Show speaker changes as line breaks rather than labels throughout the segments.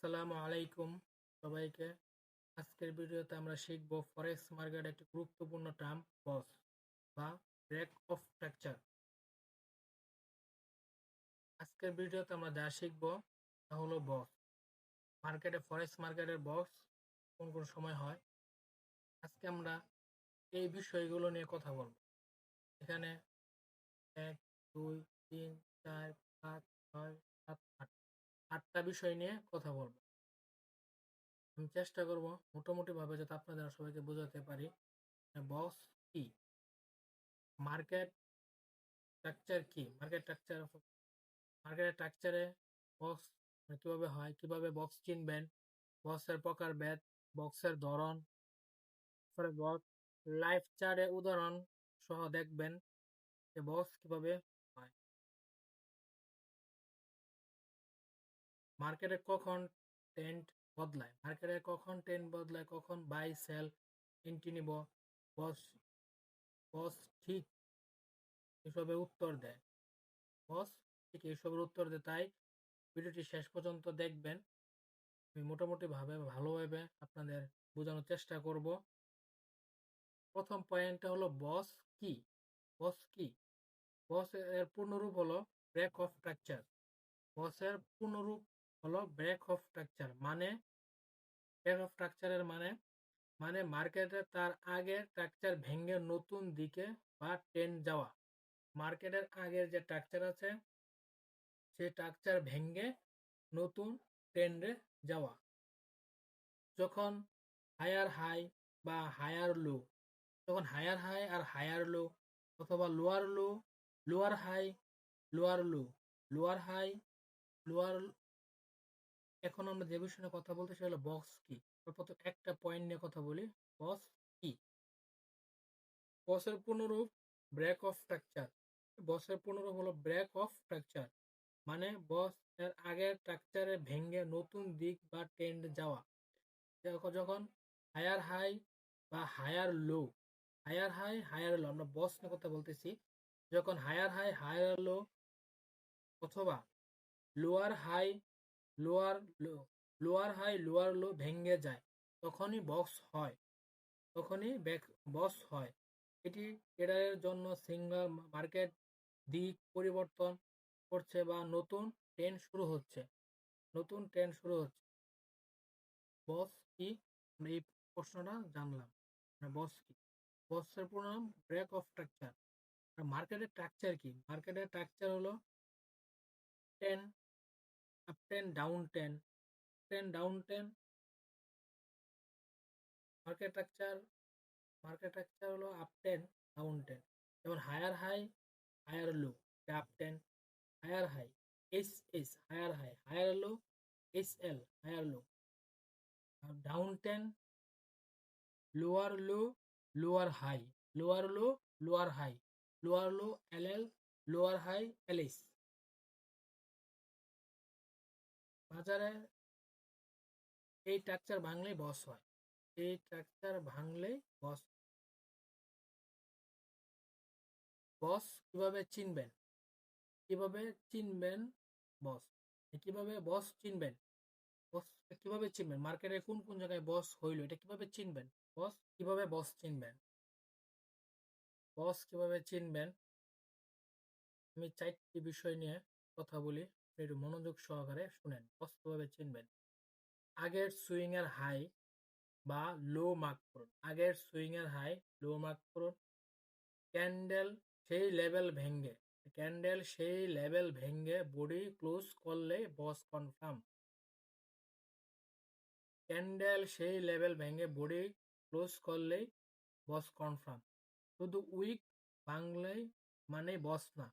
আসসালামু আলাইকুম সবাইকে। আজকের ভিডিওতে আমরা শিখব ফরেক্স মার্কেট একটি গুরুত্বপূর্ণ টার্ম বস বা ব্রেক অফ স্ট্রাকচার আজকের ভিডিওতে আমরা যা শিখব তা হলো বস মার্কেটে ফরেক্স মার্কেটের বস কোন কোন সময় হয়? আজকে আমরা এই বিষয়গুলো নিয়ে কথা বলব। এখানে এক, দুই, তিন, চার, পাঁচ আটটা বিষয় নিয়ে কথা বলব। আমি চেষ্টা করব মোটামুটি ভাবে যাতে আপনাদের সবাইকে বোঝাতে পারি। বস কি? মার্কেট স্ট্রাকচার কি? মার্কেট স্ট্রাকচার মার্কেটের স্ট্রাকচারে বক্স কীভাবে হয়? কীভাবে বক্স চিনবেন? বক্সের প্রকার ব্যাট বক্সের ধরন বক্স লাইফ চার্টের উদাহরণ সহ দেখবেন যে বক্স কীভাবে মার্কেটে কখন টেন্ট বদলায়? মার্কেটে কখন টেন্ট বদলায়? কখন বাই, সেল এন্ট্রি নিব? বস বস ঠিক এসবের উত্তর দেয়। বস ঠিক এসবের উত্তর দেয়। তাই ভিডিওটি শেষ পর্যন্ত দেখবেন। আমি মোটামুটি ভাবে ভালোভাবে আপনাদের বোঝানোর চেষ্টা করব। প্রথম পয়েন্টটা হলো বস কি? বস কি? বস এর পূর্ণরূপ হলো ব্রেক অফ স্ট্রাকচার বসের পূর্ণরূপ হলো ব্রেক অফ স্ট্রাকচার মানে ব্রেক অফ স্ট্রাকচারের মানে মানে মার্কেটে তার আগের স্ট্রাকচার ভেঙে নতুন দিকে বা ট্রেন যাওয়া। মার্কেটের আগের যে স্ট্রাকচার আছে সেই স্ট্রাকচার ভেঙে নতুন ট্রেন্ডে যাওয়া। যখন হায়ার হাই বা হায়ার লো তখন হায়ার হাই আর হায়ার লো অথবা lower low lower high lower low lower high lower এখন আমরা যে বিষয়ে নিয়ে কথা বলতে সেটা হলো বক্স কি প্রথম একটা পয়েন্ট নিয়ে কথা বলি বস কি বসের পুনরূপ ব্রেক অফ স্ট্রাকচার বসের পুনরূপ হলো ব্রেক অফ স্ট্রাকচার মানে বস এর আগের স্ট্রাকচারে ভেঙে নতুন দিক বা ট্রেন্ড যাওয়া। যখন হায়ার হাই বা higher low higher high higher low আমরা বস নিয়ে কথা বলতেছি, যখন হায়ার হাই হায়ার লো অথবা lower high lower low, lower high, lower low ভেঙে যায়। তখনই বক্স হয়। তখনই ব্যাক, বক্স হয়। এটি ট্রেডারের জন্য সিঙ্গল মার্কেট দিক পরিবর্তন করছে বা নতুন ট্রেন শুরু হচ্ছে। নতুন ট্রেন শুরু হচ্ছে। বস কি? আমরা এই প্রশ্নটা জানলাম। বস কি? বসের পুরো নাম ব্রেক অফ স্ট্রাকচার মার্কেটের স্ট্রাকচার কি? মার্কেটের স্ট্রাকচার হলো trend up trend down trend trend down trend market structure market structure হলো আপ টেন ডাউন টেন যেমন higher high higher low up trend higher high S S higher high higher low S L higher low down trend lower low lower high lower low lower high lower low L L lower high L S বাজারে এই structure ভাঙলেই বস হয়। এই structure ভাঙলেই বস বস কীভাবে চিনবেন? কীভাবে চিনবেন বস কীভাবে বস চিনবেন? বস কীভাবে চিনবেন? মার্কেটে কোন কোন জায়গায় বস হইল, এটা কীভাবে চিনবেন? বস কীভাবে বস চিনবেন? বস কীভাবে চিনবেন? আমি চারটি বিষয় নিয়ে কথা বলি। একটু মনোযোগ সহকারে শুনেন কীভাবে চিনবেন। আগের সুইং এর হাই বা লো মার্ক করুন। আগের সুইং এর হাই লো মার্ক করুন। ক্যান্ডেল সেই লেভেল ভেঙ্গে ক্যান্ডেল সেই লেভেল ভেঙ্গে বডি ক্লোজ করলে বস কনফার্ম ক্যান্ডেল সেই লেভেল ভেঙে বডি ক্লোজ করলেই বস কনফার্ম শুধু উইক ভাঙলেই মানে বস না।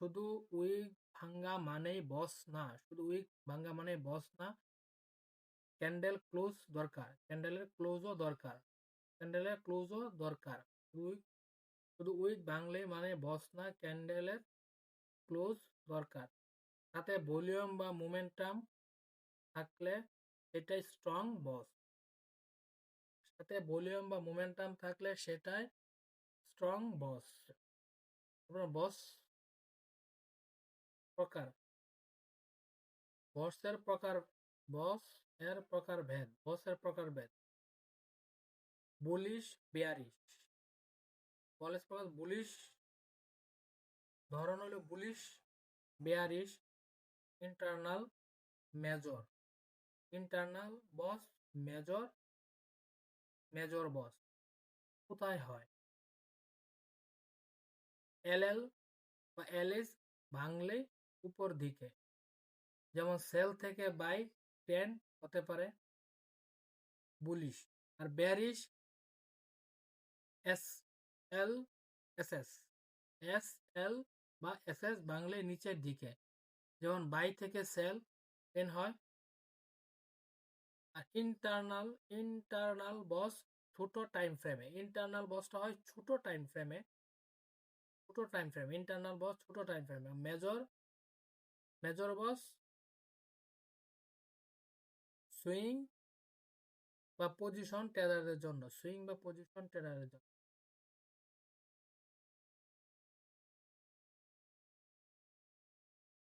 শুধু উইক ভাঙ্গা মানেই বস না, শুধু উইক ভাঙ্গা মানে বস না ক্যান্ডেল ক্লোজ দরকার ক্যান্ডেলের ক্লোজও দরকার ক্যান্ডেলের ক্লোজও দরকার। উইক শুধু উইক ভাঙলেই মানে বস না ক্যান্ডেলের ক্লোজ দরকার। তাতে ভলিউম বা মোমেন্টাম থাকলে এটাই স্ট্রং বস সাথে ভলিউম বা মোমেন্টাম থাকলে সেটাই স্ট্রং বস বস প্রকার। বসের প্রকার বস, এর প্রকার প্রকারভেদ বসের প্রকারভেদ বুলিশ, বেয়ারিশ। বলেস প্রকার বুলিশ, ধরন হলো bullish, bearish, internal, major. Internal BOS, major major BOS. কোথায় হয়? এল এল বা এল এলএস ভাঙলে উপর দিকে। যেমন সেল থেকে বাই টেন হতে পারে। বুলিশ। আর bearish S L S S. S L বা এস এস বাংলে নিচের দিকে। যেমন বাই থেকে সেল টেন হয়। আর ইন্টারনাল ইন্টারনাল বস ছোট টাইম ফ্রেমে। ইন্টারনাল বসটা হয় ছোট টাইম ফ্রেমে। ছোট টাইম ফ্রেম। ইন্টারনাল বস ছোট time frame. Major major BOS swing বা পজিশন টেরারের জন্য। সুইং বা পজিশন টেরারের জন্য।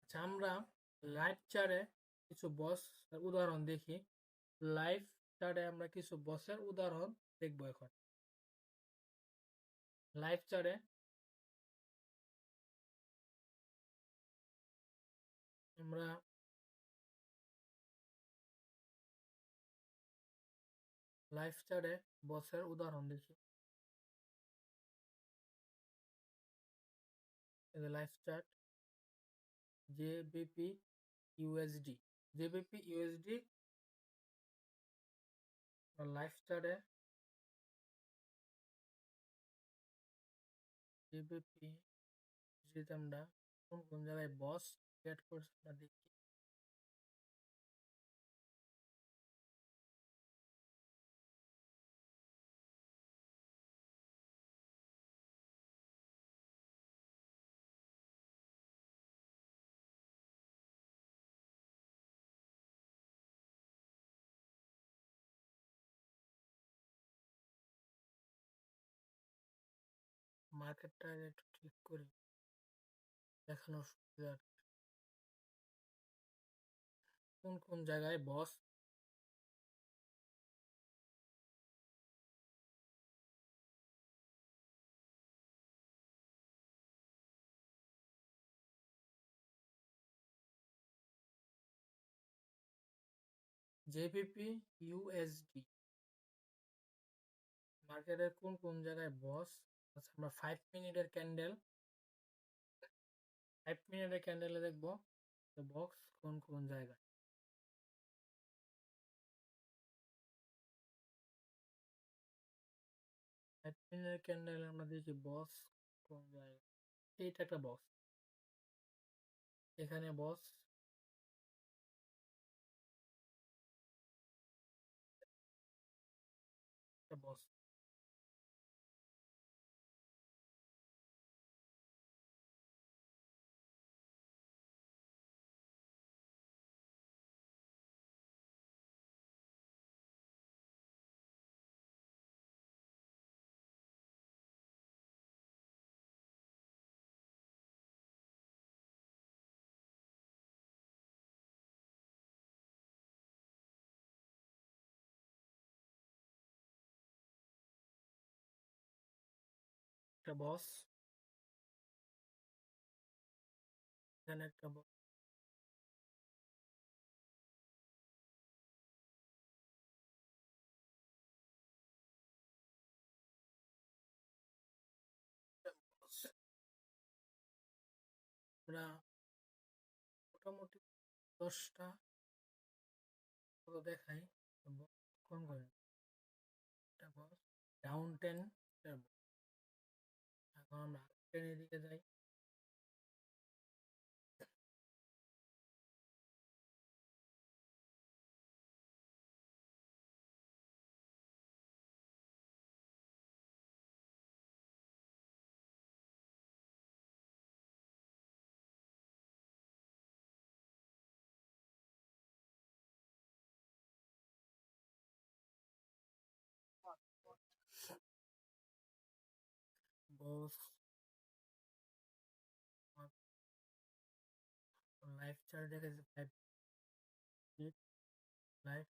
আচ্ছা আমরা লাইভ চারে কিছু বস উদাহরণ দেখি। লাইভ চারে আমরা কিছু বসের উদাহরণ দেখব এখন। লাইভ চারে আমরা লাইভ চারে বসের উদাহরণ দেখি live chart GBP USD GBP USD live চার্টে জেবিপি যদি আমরা কোন কোন জায়গায় বস ক্রিয়েট করছি দেখি। মার্কেটটা একটু ঠিক করি দেখানোর সুবিধা কোন কোন জায়গায় বস জেপিপি ইউএসডি মার্কেটের কোন কোন জায়গায় বস আচ্ছা আমরা ফাইভ মিনিটের ক্যান্ডেল ফাইভ মিনিটের ক্যান্ডেলে দেখব বক্স কোন কোন জায়গায়। মিনিটের ক্যান্ডেল আমরা দিয়েছি বস কোন জায়গায় এইটা একটা বস এখানে বস বস একটা বস এখানে একটা বস আমরা মোটামুটি দশটা দেখাই কোন করে। ডাউন টেন এখন আমরা ট্রেনের দিকে যাই বস লাইফ চার্ট দেখেছি ফাইভ লাইফ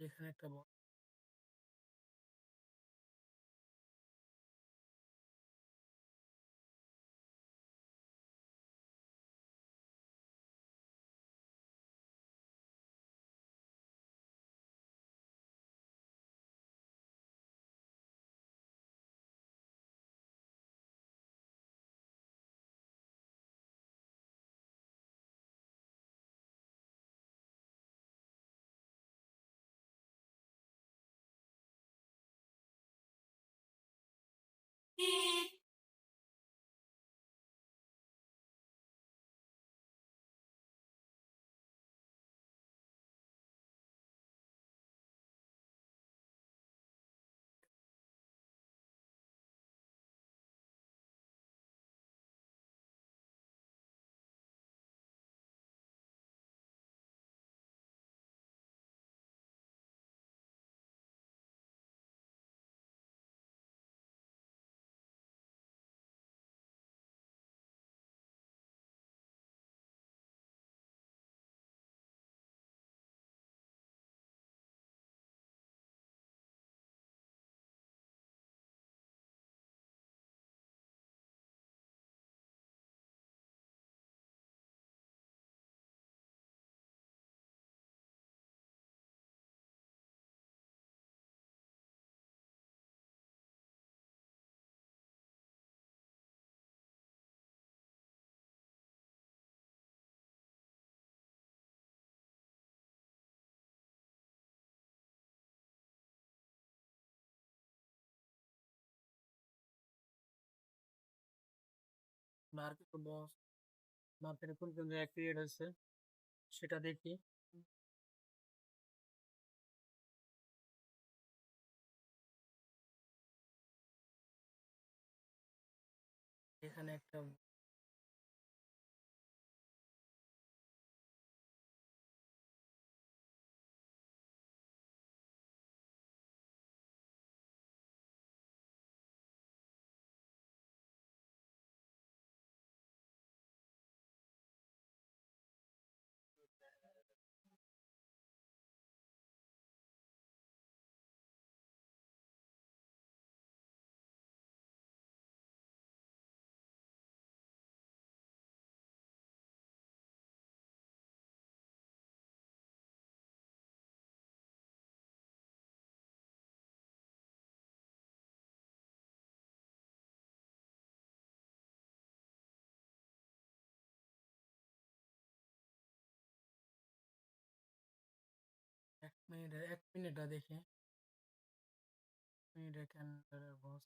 এখানে একটা বল আর কিছু বস মার্কেটে কোন কোন জায়গায় ক্রিয়েট হয়েছে সেটা দেখি। এখানে একটা মিনিট এক মিনিটটা দেখি। মিনিটের ক্যালেন্ডারের বস